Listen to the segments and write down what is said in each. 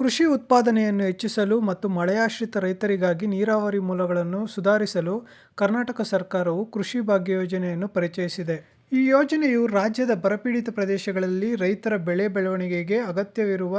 ಕೃಷಿ ಉತ್ಪಾದನೆಯನ್ನು ಹೆಚ್ಚಿಸಲು ಮತ್ತು ಮಳೆಯಾಶ್ರಿತ ರೈತರಿಗಾಗಿ ನೀರಾವರಿ ಮೂಲಗಳನ್ನು ಸುಧಾರಿಸಲು ಕರ್ನಾಟಕ ಸರ್ಕಾರವು ಕೃಷಿ ಭಾಗ್ಯ ಯೋಜನೆಯನ್ನು ಪರಿಚಯಿಸಿದೆ. ಈ ಯೋಜನೆಯು ರಾಜ್ಯದ ಬರಪೀಡಿತ ಪ್ರದೇಶಗಳಲ್ಲಿ ರೈತರ ಬೆಳೆ ಬೆಳವಣಿಗೆಗೆ ಅಗತ್ಯವಿರುವ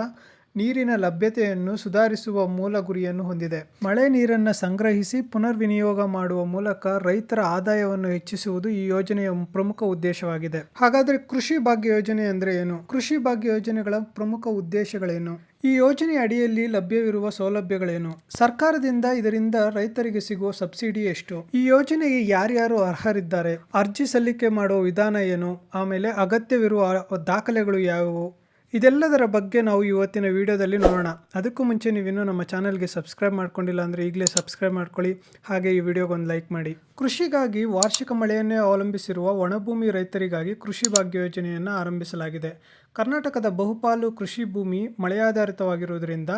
ನೀರಿನ ಲಭ್ಯತೆಯನ್ನು ಸುಧಾರಿಸುವ ಮೂಲ ಗುರಿಯನ್ನು ಹೊಂದಿದೆ. ಮಳೆ ನೀರನ್ನು ಸಂಗ್ರಹಿಸಿ ಪುನರ್ವಿನಿಯೋಗ ಮಾಡುವ ಮೂಲಕ ರೈತರ ಆದಾಯವನ್ನು ಹೆಚ್ಚಿಸುವುದು ಈ ಯೋಜನೆಯ ಪ್ರಮುಖ ಉದ್ದೇಶವಾಗಿದೆ. ಹಾಗಾದರೆ ಕೃಷಿ ಭಾಗ್ಯ ಯೋಜನೆ ಅಂದರೆ ಏನು? ಕೃಷಿ ಭಾಗ್ಯ ಯೋಜನೆಗಳ ಪ್ರಮುಖ ಉದ್ದೇಶಗಳೇನು? ಈ ಯೋಜನೆ ಅಡಿಯಲ್ಲಿ ಲಭ್ಯವಿರುವ ಸೌಲಭ್ಯಗಳೇನು? ಸರ್ಕಾರದಿಂದ ಇದರಿಂದ ರೈತರಿಗೆ ಸಿಗುವ ಸಬ್ಸಿಡಿ ಎಷ್ಟು? ಈ ಯೋಜನೆಗೆ ಯಾರ್ಯಾರು ಅರ್ಹರಿದ್ದಾರೆ? ಅರ್ಜಿ ಸಲ್ಲಿಕೆ ಮಾಡುವ ವಿಧಾನ ಏನು? ಆಮೇಲೆ ಅಗತ್ಯವಿರುವ ದಾಖಲೆಗಳು ಯಾವುವು? ಇದೆಲ್ಲದರ ಬಗ್ಗೆ ನಾವು ಇವತ್ತಿನ ವಿಡಿಯೋದಲ್ಲಿ ನೋಡೋಣ. ಅದಕ್ಕೂ ಮುಂಚೆ ನೀವಿನ್ನೂ ನಮ್ಮ ಚಾನಲ್ಗೆ ಸಬ್ಸ್ಕ್ರೈಬ್ ಮಾಡ್ಕೊಂಡಿಲ್ಲ ಅಂದರೆ ಈಗಲೇ ಸಬ್ಸ್ಕ್ರೈಬ್ ಮಾಡ್ಕೊಳ್ಳಿ. ಹಾಗೆ ಈ ವಿಡಿಯೋಗೆ ಒಂದು ಲೈಕ್ ಮಾಡಿ. ಕೃಷಿಗಾಗಿ ವಾರ್ಷಿಕ ಮಳೆಯನ್ನೇ ಅವಲಂಬಿಸಿರುವ ಒಣಭೂಮಿ ರೈತರಿಗಾಗಿ ಕೃಷಿ ಭಾಗ್ಯ ಯೋಜನೆಯನ್ನು ಆರಂಭಿಸಲಾಗಿದೆ. ಕರ್ನಾಟಕದ ಬಹುಪಾಲು ಕೃಷಿ ಭೂಮಿ ಮಳೆಯಾಧಾರಿತವಾಗಿರುವುದರಿಂದ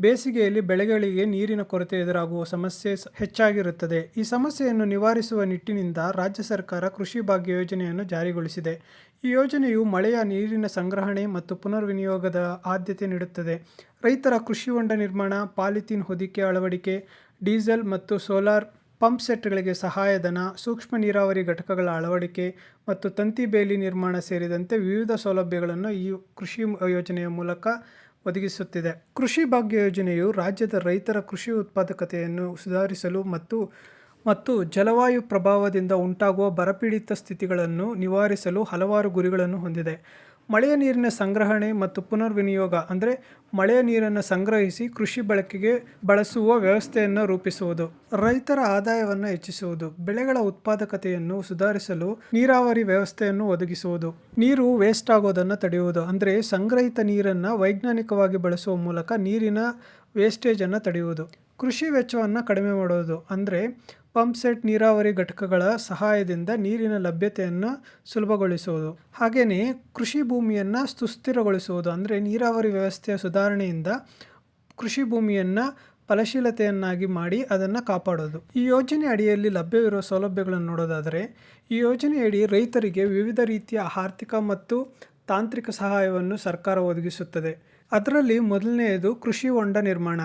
ಬೇಸಿಗೆಯಲ್ಲಿ ಬೆಳೆಗಳಿಗೆ ನೀರಿನ ಕೊರತೆ ಎದುರಾಗುವ ಸಮಸ್ಯೆ ಹೆಚ್ಚಾಗಿರುತ್ತದೆ. ಈ ಸಮಸ್ಯೆಯನ್ನು ನಿವಾರಿಸುವ ನಿಟ್ಟಿನಿಂದ ರಾಜ್ಯ ಸರ್ಕಾರ ಕೃಷಿ ಭಾಗ್ಯ ಯೋಜನೆಯನ್ನು ಜಾರಿಗೊಳಿಸಿದೆ. ಈ ಯೋಜನೆಯು ಮಳೆಯ ನೀರಿನ ಸಂಗ್ರಹಣೆ ಮತ್ತು ಪುನರ್ವಿನಿಯೋಗದ ಆದ್ಯತೆ ನೀಡುತ್ತದೆ. ರೈತರ ಕೃಷಿ ಹೊಂಡ ನಿರ್ಮಾಣ, ಪಾಲಿಥೀನ್ ಹೊದಿಕೆ ಅಳವಡಿಕೆ, ಡೀಸೆಲ್ ಮತ್ತು ಸೋಲಾರ್ ಪಂಪ್ ಸೆಟ್ಗಳಿಗೆ ಸಹಾಯಧನ, ಸೂಕ್ಷ್ಮ ನೀರಾವರಿ ಘಟಕಗಳ ಅಳವಡಿಕೆ ಮತ್ತು ತಂತಿ ಬೇಲಿ ನಿರ್ಮಾಣ ಸೇರಿದಂತೆ ವಿವಿಧ ಸೌಲಭ್ಯಗಳನ್ನು ಈ ಕೃಷಿ ಯೋಜನೆಯ ಮೂಲಕ ಒದಗಿಸುತ್ತಿದೆ. ಕೃಷಿ ಭಾಗ್ಯ ಯೋಜನೆಯು ರಾಜ್ಯದ ರೈತರ ಕೃಷಿ ಉತ್ಪಾದಕತೆಯನ್ನು ಸುಧಾರಿಸಲು ಮತ್ತು ಮತ್ತು ಜಲವಾಯು ಪ್ರಭಾವದಿಂದ ಉಂಟಾಗುವ ಬರಪೀಡಿತ ಸ್ಥಿತಿಗಳನ್ನು ನಿವಾರಿಸಲು ಹಲವಾರು ಗುರಿಗಳನ್ನು ಹೊಂದಿದೆ. ಮಳೆಯ ನೀರಿನ ಸಂಗ್ರಹಣೆ ಮತ್ತು ಪುನರ್ವಿನಿಯೋಗ, ಅಂದರೆ ಮಳೆಯ ನೀರನ್ನು ಸಂಗ್ರಹಿಸಿ ಕೃಷಿ ಬಳಕೆಗೆ ಬಳಸುವ ವ್ಯವಸ್ಥೆಯನ್ನು ರೂಪಿಸುವುದು. ರೈತರ ಆದಾಯವನ್ನು ಹೆಚ್ಚಿಸುವುದು, ಬೆಳೆಗಳ ಉತ್ಪಾದಕತೆಯನ್ನು ಸುಧಾರಿಸಲು ನೀರಾವರಿ ವ್ಯವಸ್ಥೆಯನ್ನು ಒದಗಿಸುವುದು. ನೀರು ವೇಸ್ಟ್ ಆಗೋದನ್ನು ತಡೆಯುವುದು, ಅಂದರೆ ಸಂಗ್ರಹಿತ ನೀರನ್ನು ವೈಜ್ಞಾನಿಕವಾಗಿ ಬಳಸುವ ಮೂಲಕ ನೀರಿನ ವೇಸ್ಟೇಜನ್ನು ತಡೆಯುವುದು. ಕೃಷಿ ವೆಚ್ಚವನ್ನು ಕಡಿಮೆ ಮಾಡುವುದು ಅಂದರೆ ಪಂಪ್ ಸೆಟ್ ನೀರಾವರಿ ಘಟಕಗಳ ಸಹಾಯದಿಂದ ನೀರಿನ ಲಭ್ಯತೆಯನ್ನು ಸುಲಭಗೊಳಿಸುವುದು. ಹಾಗೆಯೇ ಕೃಷಿ ಭೂಮಿಯನ್ನು ಸುಸ್ಥಿರಗೊಳಿಸುವುದು ಅಂದರೆ ನೀರಾವರಿ ವ್ಯವಸ್ಥೆಯ ಸುಧಾರಣೆಯಿಂದ ಕೃಷಿ ಭೂಮಿಯನ್ನು ಫಲಶೀಲತೆಯನ್ನಾಗಿ ಮಾಡಿ ಅದನ್ನು ಕಾಪಾಡೋದು. ಈ ಯೋಜನೆ ಅಡಿಯಲ್ಲಿ ಲಭ್ಯವಿರುವ ಸೌಲಭ್ಯಗಳನ್ನು ನೋಡೋದಾದರೆ, ಈ ಯೋಜನೆಯಡಿ ರೈತರಿಗೆ ವಿವಿಧ ರೀತಿಯ ಆರ್ಥಿಕ ಮತ್ತು ತಾಂತ್ರಿಕ ಸಹಾಯವನ್ನು ಸರ್ಕಾರ ಒದಗಿಸುತ್ತದೆ. ಅದರಲ್ಲಿ ಮೊದಲನೆಯದು ಕೃಷಿ ಹೊಂಡ ನಿರ್ಮಾಣ.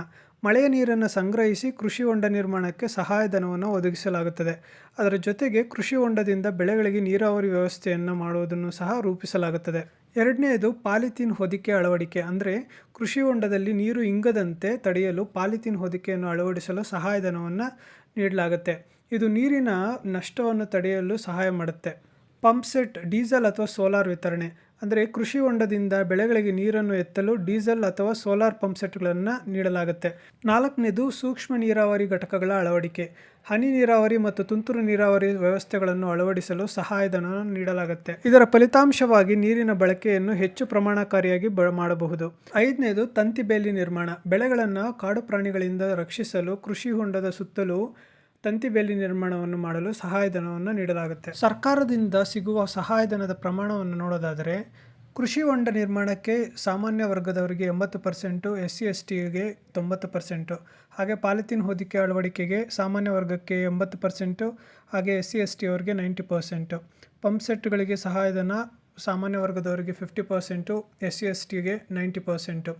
ಮಳೆಯ ನೀರನ್ನು ಸಂಗ್ರಹಿಸಿ ಕೃಷಿ ಹೊಂಡ ನಿರ್ಮಾಣಕ್ಕೆ ಸಹಾಯಧನವನ್ನು ಒದಗಿಸಲಾಗುತ್ತದೆ. ಅದರ ಜೊತೆಗೆ ಕೃಷಿ ಹೊಂಡದಿಂದ ಬೆಳೆಗಳಿಗೆ ನೀರಾವರಿ ವ್ಯವಸ್ಥೆಯನ್ನು ಮಾಡುವುದನ್ನು ಸಹ ರೂಪಿಸಲಾಗುತ್ತದೆ. ಎರಡನೆಯದು ಪಾಲಿಥೀನ್ ಹೊದಿಕೆ ಅಳವಡಿಕೆ, ಅಂದರೆ ಕೃಷಿ ಹೊಂಡದಲ್ಲಿ ನೀರು ಇಂಗದಂತೆ ತಡೆಯಲು ಪಾಲಿಥೀನ್ ಹೊದಿಕೆಯನ್ನು ಅಳವಡಿಸಲು ಸಹಾಯಧನವನ್ನು ನೀಡಲಾಗುತ್ತೆ. ಇದು ನೀರಿನ ನಷ್ಟವನ್ನು ತಡೆಯಲು ಸಹಾಯ ಮಾಡುತ್ತೆ. ಪಂಪ್ ಸೆಟ್ ಡೀಸೆಲ್ ಅಥವಾ ಸೋಲಾರ್ ವಿತರಣೆ. ಅಂದರೆ ಕೃಷಿ ಹೊಂಡದಿಂದ ಬೆಳೆಗಳಿಗೆ ನೀರನ್ನು ಎತ್ತಲು ಡೀಸೆಲ್ ಅಥವಾ ಸೋಲಾರ್ ಪಂಪ್ ಸೆಟ್ಗಳನ್ನು ನೀಡಲಾಗುತ್ತೆ. ನಾಲ್ಕನೇದು ಸೂಕ್ಷ್ಮ ನೀರಾವರಿ ಘಟಕಗಳ ಅಳವಡಿಕೆ. ಹನಿ ನೀರಾವರಿ ಮತ್ತು ತುಂತುರು ನೀರಾವರಿ ವ್ಯವಸ್ಥೆಗಳನ್ನು ಅಳವಡಿಸಲು ಸಹಾಯಧನ ನೀಡಲಾಗುತ್ತೆ. ಇದರ ಫಲಿತಾಂಶವಾಗಿ ನೀರಿನ ಬಳಕೆಯನ್ನು ಹೆಚ್ಚು ಪ್ರಮಾಣಕಾರಿಯಾಗಿ ಬ ಮಾಡಬಹುದು. ಐದನೇದು ತಂತಿ ಬೇಲಿ ನಿರ್ಮಾಣ. ಬೆಳೆಗಳನ್ನು ಕಾಡು ಪ್ರಾಣಿಗಳಿಂದ ರಕ್ಷಿಸಲು, ಕೃಷಿ ಹೊಂಡದ ಸುತ್ತಲೂ ತಂತಿ ಬೇಲಿ ನಿರ್ಮಾಣವನ್ನು ಮಾಡಲು ಸಹಾಯಧನವನ್ನು ನೀಡಲಾಗುತ್ತೆ. ಸರ್ಕಾರದಿಂದ ಸಿಗುವ ಸಹಾಯಧನದ ಪ್ರಮಾಣವನ್ನು ನೋಡೋದಾದರೆ, ಕೃಷಿ ಹೊಂಡ ನಿರ್ಮಾಣಕ್ಕೆ ಸಾಮಾನ್ಯ ವರ್ಗದವರಿಗೆ ಎಂಬತ್ತು ಪರ್ಸೆಂಟು ಎಸ್ ಸಿ ಎಸ್ ಟಿಗೆ ತೊಂಬತ್ತು ಪರ್ಸೆಂಟು, ಹಾಗೆ ಪಾಲಿಥೀನ್ ಹೊದಿಕೆ ಅಳವಡಿಕೆಗೆ ಸಾಮಾನ್ಯ ವರ್ಗಕ್ಕೆ ಎಂಬತ್ತು ಪರ್ಸೆಂಟು, ಹಾಗೆ ಎಸ್ ಸಿ ಎಸ್ ಟಿ ಅವರಿಗೆ ನೈಂಟಿ ಪರ್ಸೆಂಟು. ಪಂಪ್ ಸೆಟ್ಗಳಿಗೆ ಸಹಾಯಧನ ಸಾಮಾನ್ಯ ವರ್ಗದವರಿಗೆ fifty percent S C S ಟಿಗೆ ನೈಂಟಿ ಪರ್ಸೆಂಟು.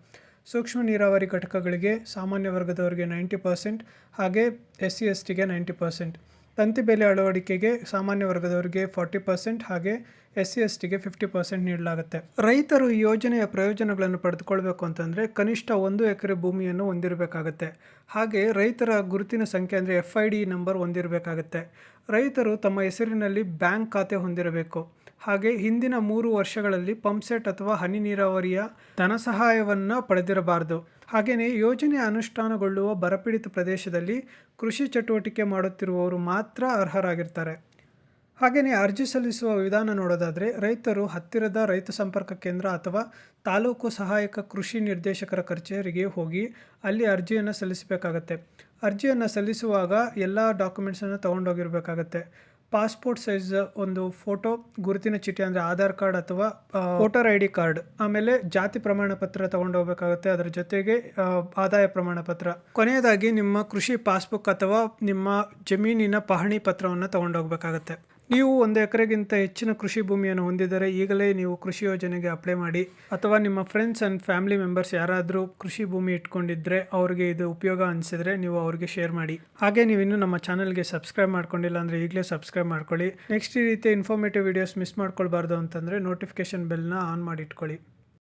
ಸೂಕ್ಷ್ಮ ನೀರಾವರಿ ಘಟಕಗಳಿಗೆ ಸಾಮಾನ್ಯ ವರ್ಗದವರಿಗೆ ನೈಂಟಿ ಪರ್ಸೆಂಟ್ ಹಾಗೆ ಎಸ್ ಸಿ ಎಸ್ ಟಿಗೆ ನೈಂಟಿ ಪರ್ಸೆಂಟ್. ತಂತಿ ಬೆಲೆ ಅಳವಡಿಕೆಗೆ ಸಾಮಾನ್ಯ ವರ್ಗದವರಿಗೆ ಫಾರ್ಟಿ ಪರ್ಸೆಂಟ್ ಹಾಗೆ ಎಸ್ ಸಿ ಎಸ್ ಟಿಗೆ ಫಿಫ್ಟಿ ಪರ್ಸೆಂಟ್ ನೀಡಲಾಗುತ್ತೆ. ರೈತರು ಈ ಯೋಜನೆಯ ಪ್ರಯೋಜನಗಳನ್ನು ಪಡೆದುಕೊಳ್ಬೇಕು ಅಂತಂದರೆ ಕನಿಷ್ಠ ಒಂದು ಎಕರೆ ಭೂಮಿಯನ್ನು ಹೊಂದಿರಬೇಕಾಗತ್ತೆ. ಹಾಗೆ ರೈತರ ಗುರುತಿನ ಸಂಖ್ಯೆ ಅಂದರೆ ಎಫ್ ಐ ಡಿ ನಂಬರ್ ಹೊಂದಿರಬೇಕಾಗತ್ತೆ. ರೈತರು ತಮ್ಮ ಹೆಸರಿನಲ್ಲಿ ಬ್ಯಾಂಕ್ ಖಾತೆ ಹೊಂದಿರಬೇಕು. ಹಾಗೆ ಹಿಂದಿನ ಮೂರು ವರ್ಷಗಳಲ್ಲಿ ಪಂಪ್ಸೆಟ್ ಅಥವಾ ಹನಿ ನೀರಾವರಿಯ ಧನ ಸಹಾಯವನ್ನು ಪಡೆದಿರಬಾರದು. ಹಾಗೆಯೇ ಯೋಜನೆ ಅನುಷ್ಠಾನಗೊಳ್ಳುವ ಬರಪೀಡಿತ ಪ್ರದೇಶದಲ್ಲಿ ಕೃಷಿ ಚಟುವಟಿಕೆ ಮಾಡುತ್ತಿರುವವರು ಮಾತ್ರ ಅರ್ಹರಾಗಿರ್ತಾರೆ. ಹಾಗೆಯೇ ಅರ್ಜಿ ಸಲ್ಲಿಸುವ ವಿಧಾನ ನೋಡೋದಾದರೆ ರೈತರು ಹತ್ತಿರದ ರೈತ ಸಂಪರ್ಕ ಕೇಂದ್ರ ಅಥವಾ ತಾಲೂಕು ಸಹಾಯಕ ಕೃಷಿ ನಿರ್ದೇಶಕರ ಕಚೇರಿಗೆ ಹೋಗಿ ಅಲ್ಲಿ ಅರ್ಜಿಯನ್ನು ಸಲ್ಲಿಸಬೇಕಾಗತ್ತೆ. ಅರ್ಜಿಯನ್ನು ಸಲ್ಲಿಸುವಾಗ ಎಲ್ಲ ಡಾಕ್ಯುಮೆಂಟ್ಸನ್ನು ತೊಗೊಂಡೋಗಿರ್ಬೇಕಾಗತ್ತೆ. ಪಾಸ್ಪೋರ್ಟ್ ಸೈಜ್ ಒಂದು ಫೋಟೋ ಗುರುತಿನ ಚೀಟಿ ಅಂದರೆ ಆಧಾರ್ ಕಾರ್ಡ್ ಅಥವಾ ವೋಟರ್ ಐ ಡಿ ಕಾರ್ಡ್ ಆಮೇಲೆ ಜಾತಿ ಪ್ರಮಾಣ ಪತ್ರ ತಗೊಂಡು ಹೋಗ್ಬೇಕಾಗುತ್ತೆ ಅದರ ಜೊತೆಗೆ ಆದಾಯ ಪ್ರಮಾಣ ಪತ್ರ. ಕೊನೆಯದಾಗಿ ನಿಮ್ಮ ಕೃಷಿ ಪಾಸ್ಬುಕ್ ಅಥವಾ ನಿಮ್ಮ ಜಮೀನಿನ ಪಹಣಿ ಪತ್ರವನ್ನು ತಗೊಂಡು ಹೋಗ್ಬೇಕಾಗತ್ತೆ ನೀವು ಒಂದು ಎಕರೆಗಿಂತ ಹೆಚ್ಚಿನ ಕೃಷಿ ಭೂಮಿಯನ್ನು ಹೊಂದಿದರೆ ಈಗಲೇ ನೀವು ಕೃಷಿ ಯೋಜನೆಗೆ ಅಪ್ಲೈ ಮಾಡಿ. ಅಥವಾ ನಿಮ್ಮ ಫ್ರೆಂಡ್ಸ್ ಆ್ಯಂಡ್ ಫ್ಯಾಮಿಲಿ ಮೆಂಬರ್ಸ್ ಯಾರಾದರೂ ಕೃಷಿ ಭೂಮಿ ಇಟ್ಕೊಂಡಿದ್ರೆ ಅವ್ರಿಗೆ ಇದು ಉಪಯೋಗ ಅನಿಸಿದ್ರೆ ನೀವು ಅವ್ರಿಗೆ ಶೇರ್ ಮಾಡಿ. ಹಾಗೆ ನೀವು ಇನ್ನೂ ನಮ್ಮ ಚಾನಲ್ಗೆ ಸಬ್ಸ್ಕ್ರೈಬ್ ಮಾಡ್ಕೊಂಡಿಲ್ಲ ಅಂದರೆ ಈಗಲೇ ಸಬ್ಸ್ಕ್ರೈಬ್ ಮಾಡ್ಕೊಳ್ಳಿ. ನೆಕ್ಸ್ಟ್ ಈ ರೀತಿ ಇನ್ಫಾರ್ಮೇಟಿವ್ ವಿಡಿಯೋಸ್ ಮಿಸ್ ಮಾಡ್ಕೊಳ್ಬಾರ್ದು ಅಂತಂದರೆ ನೋಟಿಫಿಕೇಶನ್ ಬೆಲ್ನ ಆನ್ ಮಾಡಿ ಇಟ್ಕೊಳ್ಳಿ.